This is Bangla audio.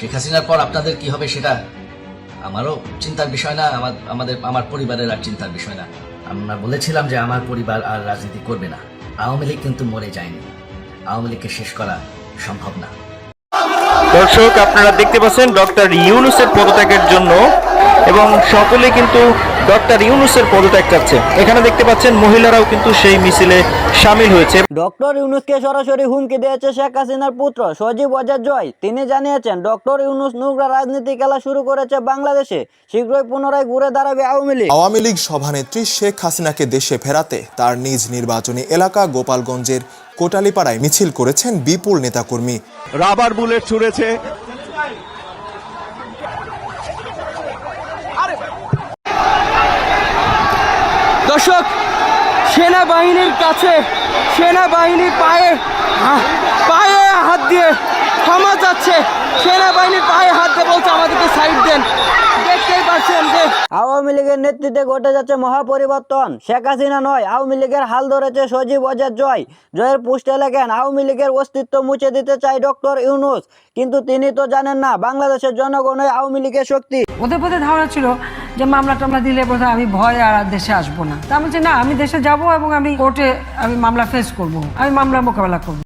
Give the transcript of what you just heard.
শেখ হাসিনার পর আপনাদের কি হবে সেটা আমারও চিন্তার বিষয় না, আমার, আমাদের, আমার পরিবারের আর চিন্তার বিষয় না। আমরা বলেছিলাম যে আমার পরিবার আর রাজনীতি করবে না। আওয়ামী লীগ কিন্তু মরে যায়নি। আওয়ামী লীগকে শেষ করা সম্ভব না। দর্শক, আপনারা দেখতে পাচ্ছেন ডক্টর ইউনুসের পদত্যাগের জন্য এবং সকলে কিন্তু ডক্টর ইউনুসের পদত্যাগ চাচ্ছে। এখানে দেখতে পাচ্ছেন মহিলারাও কিন্তু সেই মিছিলে সামিল হয়েছে। ডক্টর ইউনুসকে সরাসরি হুমকি দিয়েছে শেখ হাসিনার পুত্র সজীব ওয়াজার জয়। তিনি জানিয়েছেন ডক্টর ইউনুস নোংরা রাজনীতি খেলা শুরু করেছে বাংলাদেশে শীঘ্রই পুনরায় ঘুরে দাঁড়াবে আওয়ামী লীগ। আওয়ামী লীগ সভানেত্রী শেখ হাসিনাকে দেশে ফেরাতে তার নিজ নির্বাচনী এলাকা গোপালগঞ্জের কোটালিপাড়ায় মিছিল করেছেন বিপুল নেতাকর্মী। রাবার বুলেট ছুড়েছে দর্শক সেনাবাহিনীর কাছে সেনাবাহিনীর পায়ে পায়ে হাত দিয়ে ক্ষমা যাচ্ছে সেনাবাহিনীর পায়ে হাত দিয়ে বলছে আমাদেরকে সাইড দেন। দেখতেই পাচ্ছেন যে আওয়ামী লীগের নেতৃত্বে ঘটে যাচ্ছে মহাপরিবর্তন। শেখ হাসিনা নয় আওয়ামী লীগের হাল ধরেছে সজীব ওয়াজার জয়। জয়ের পুষ্টে লেখেন আওয়ামী লীগের অস্তিত্ব মুছে দিতে চায় ডক্টর ইউনুস। কিন্তু তিনি তো জানেন না বাংলাদেশের জনগণই আওয়ামী লীগের শক্তি। ওদের প্রতি ধারণা ছিল যে মামলা টামলা দিলে বোধহয় আমি ভয় আর দেশে আসব না। তা বলছি, না, আমি দেশে যাব এবং আমি কোর্টে আমি মামলা ফেস করব। আমি মামলা মোকাবেলা করব।